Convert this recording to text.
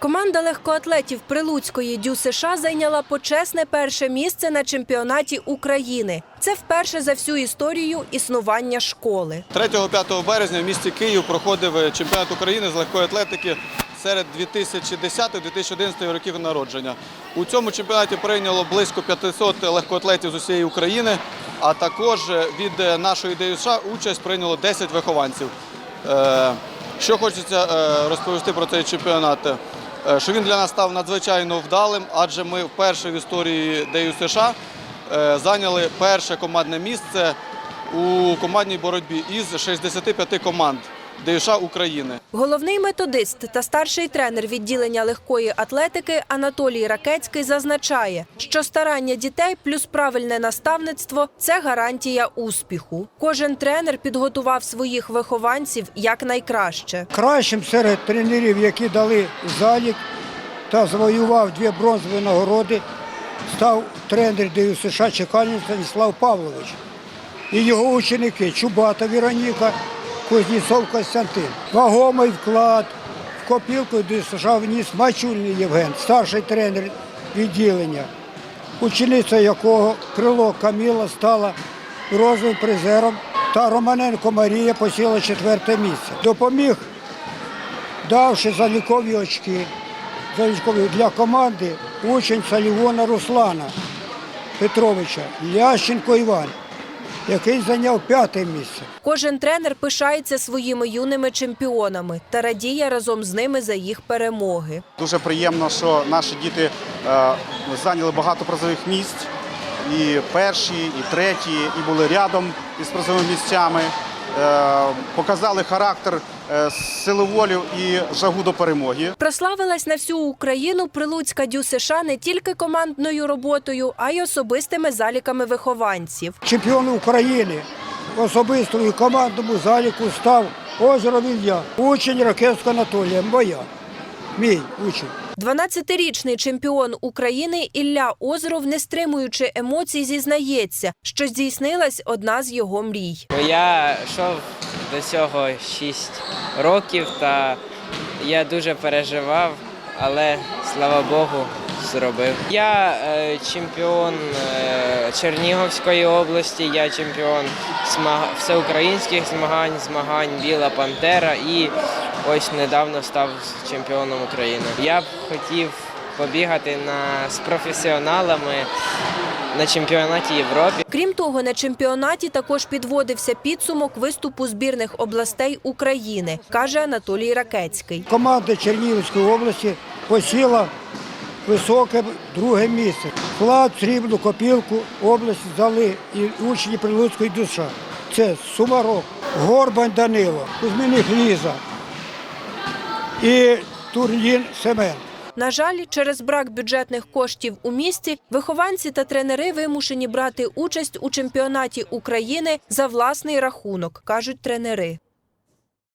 Команда легкоатлетів Прилуцької дю США зайняла почесне перше місце на чемпіонаті України. Це вперше за всю історію існування школи. 3-5 березня в місті Київ проходив чемпіонат України з легкої атлетики серед 2010-2011 років народження. У цьому чемпіонаті прийняло близько 500 легкоатлетів з усієї України, а також від нашої ДЮСШ участь прийняло 10 вихованців. Е, Що хочеться е, розповісти про цей чемпіонат? Е, Що він для нас став надзвичайно вдалим, адже ми вперше в історії Дею США зайняли перше командне місце у командній боротьбі із 65 команд ДЮШ України. Головний методист та старший тренер відділення легкої атлетики Анатолій Ракецький зазначає, що старання дітей плюс правильне наставництво це гарантія успіху. Кожен тренер підготував своїх вихованців якнайкраще. Кращим серед тренерів, які дали залік та завоював дві бронзові нагороди, став тренер ДЮСШ Чекалін Станіслав Павлович і його ученики Чубата Віроніка, Кузнєцов Костянтин. Вагомий вклад в копілку ДЮСШ вніс Мачульний Євген, старший тренер відділення, учениця якого крило Каміла стала розовим призером, та Романенко Марія посіла четверте місце. Допоміг давши залікові очки залікові для команди учень Салівона Руслана Петровича Лященко Іван, який зайняв п'яте місце. Кожен тренер пишається своїми юними чемпіонами та радіє разом з ними за їх перемоги. Дуже приємно, що наші діти е, зайняли багато призових місць. І перші, і треті, і були рядом із призовими місцями. Е, показали характер, е, силу і жагу до перемоги. Прославилась на всю Україну Прилуцька дю США не тільки командною роботою, а й особистими заліками вихованців. Чемпіон України в особистому і командному заліку став Озеров Ілля, учень Ракетського Анатолія, моя, мій учень. 12-річний чемпіон України Ілля Озеров, не стримуючи емоцій, зізнається, що здійснилась одна з його мрій. Я йшов до цього 6 років та я дуже переживав, але слава Богу, зробив. Я е, чемпіон е, Чернігівської області, я чемпіон всеукраїнських змагань, змагань Біла Пантера і ось недавно став чемпіоном України. Я б хотів побігати на... з професіоналами на чемпіонаті Європи. Крім того, на чемпіонаті також підводився підсумок виступу збірних областей України, каже Анатолій Ракецький. Команда Чернігівської області посіла високе друге місце. Вклад срібну копілку області дали і учні Прилуцької душа. Це Сумарок, Горбань Данило, Кузьміних Ліза і Турнін Семен. На жаль, через брак бюджетних коштів у місті вихованці та тренери вимушені брати участь у чемпіонаті України за власний рахунок, кажуть тренери.